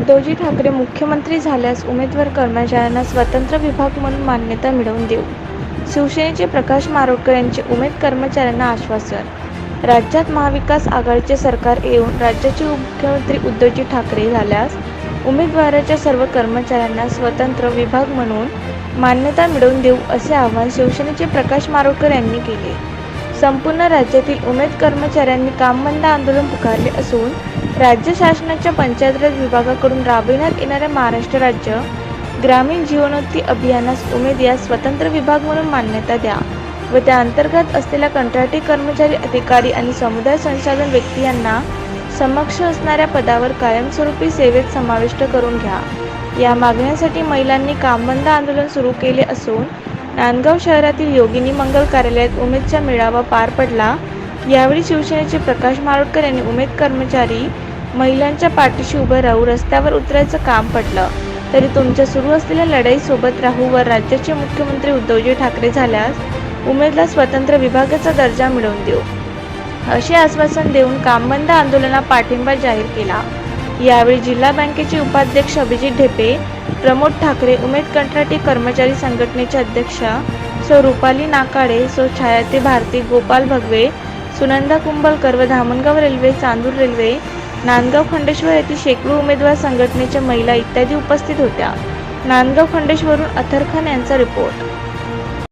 उद्धवजी ठाकरे मुख्यमंत्री झाल्यास उमेदवार कर्मचाऱ्यांना स्वतंत्र विभाग म्हणून मान्यता मिळवून देऊ. शिवसेनेचे प्रकाश मारोडकर यांचे उमेद कर्मचाऱ्यांना आश्वासन. राज्यात महाविकास आघाडीचे सरकार येऊन राज्याचे मुख्यमंत्री उद्धवजी ठाकरे झाल्यास उमेदवाराच्या सर्व कर्मचाऱ्यांना स्वतंत्र विभाग म्हणून मान्यता मिळवून देऊ असे आवाहन शिवसेनेचे प्रकाश मारोडकर यांनी केले. संपूर्ण राज्यातील उमेद कर्मचाऱ्यांनी कामबंद आंदोलन पुकारले असून राज्य शासनाच्या पंचायतराज विभागाकडून राबविण्यात येणाऱ्या महाराष्ट्र राज्य ग्रामीण जीवनोत्ती अभियानास उमेद या स्वतंत्र विभाग म्हणून मान्यता द्या व त्या अंतर्गत असलेल्या कंत्राटी कर्मचारी अधिकारी आणि समुदाय संसाधन व्यक्ती यांना समक्ष असणाऱ्या पदावर कायमस्वरूपी सेवेत समाविष्ट करून घ्या. या मागण्यासाठी महिलांनी कामबंद आंदोलन सुरू केले असून नांदगाव शहरातील योगिनी मंगल कार्यालयात उमेदचा मेळावा पार पडला. यावेळी शिवसेनेचे प्रकाश मारोडकर यांनी उमेद कर्मचारी महिलांच्या पाठीशी उभं राहू रस्त्यावर उतरायचं काम पडलं तरी तुमच्या सुरू असलेल्या लढाईसोबत राहू व राज्याचे मुख्यमंत्री उद्धवजी ठाकरे झाल्यास उमेदला स्वतंत्र विभागाचा दर्जा मिळवून देऊ. असे आश्वासन देऊन कामबंद आंदोलनाला पाठिंबा जाहीर केला. यावेळी जिल्हा बँकेचे उपाध्यक्ष अभिजित ढेपे प्रमोद ठाकरे उमेद कंत्राटी कर्मचारी संघटनेचे अध्यक्ष सो रुपाली नाकाडे सो छायाते भारती गोपाल भगवे सुनंदा कुंभलकर व धामणगाव रेल्वे चांदूर रेल्वे नांदगाव खंडेश्वर येथील शेकडो उमेदवार संघटनेच्या महिला इत्यादी उपस्थित होत्या. नांदगाव खंडेश्वरून अथर खान यांचा रिपोर्ट